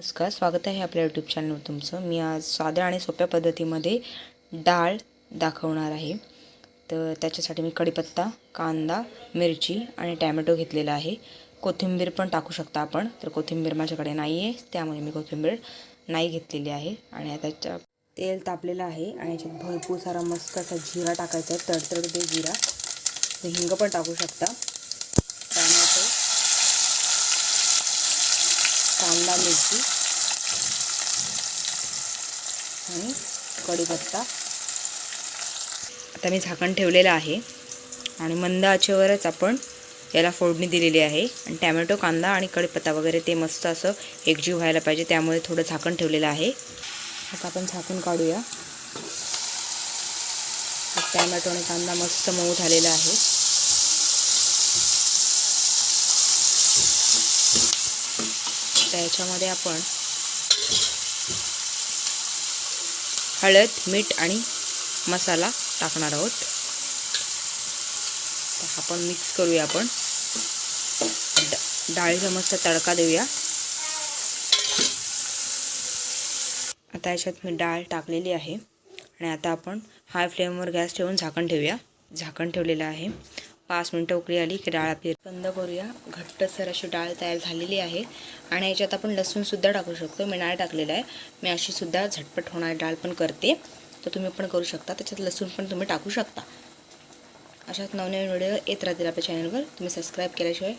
नमस्कार स्वागत आहे आपल्या यूट्यूब चॅनलवर तुमचं. मी आज साध्या आणि सोप्या पद्धतीमध्ये डाळ दाखवणार आहे. तर त्याच्यासाठी मी कढीपत्ता कांदा मिरची आणि टॅमॅटो घेतलेला आहे. कोथिंबीर पण टाकू शकता आपण. तर कोथिंबीर माझ्याकडे नाही आहे त्यामुळे मी कोथिंबीर नाही घेतलेली आहे. आणि त्याच्या तेल तापलेलं आहे आणि याच्यात भरपूर सारा मस्त असा जिरा टाकायचा आहे तडतडते जिरा हिंग पण टाकू शकता टॅमॅटो कांदा मिरची आणि कढीपत्ता. आता मी झाकण ठेवलेलं आहे आणि मंद आचेवरच आपण याला फोडणी दिलेली आहे. आणि टॅमॅटो कांदा आणि कढीपत्ता वगैरे ते मस्त असं एकजीव व्हायला पाहिजे त्यामुळे थोडं झाकण ठेवलेलं आहे. आता आपण झाकून काढूया. टॅमॅटो आणि कांदा मस्त मऊ झालेला आहे. त्याच्यामध्ये आपण हळद मीठ आणि मसाला टाकणार आहोत. आपण मिक्स करूया आपण. डाळीचा मस्त तडका देऊया. आता याच्यात मी डाळ टाकलेली आहे. आणि आता आपण हाय फ्लेमवर गॅस ठेवून झाकण ठेवूया. झाकण ठेवलेलं आहे. पाच मिनटं उकळी आली की डाळ आपली बंद करूया. घट्टसर अशी डाळ तयार झालेली आहे. आणि याच्यात आपण लसूणसुद्धा टाकू शकतो मी नाही टाकलेला आहे. मी अशीसुद्धा झटपट होणारी डाळ पण करते. तर तुम्ही पण करू शकता. त्याच्यात लसूण पण तुम्ही टाकू शकता. अशाच नवनवीन व्हिडिओ येत राहतील आपल्या चॅनलवर तुम्ही सबस्क्राईब केल्याशिवाय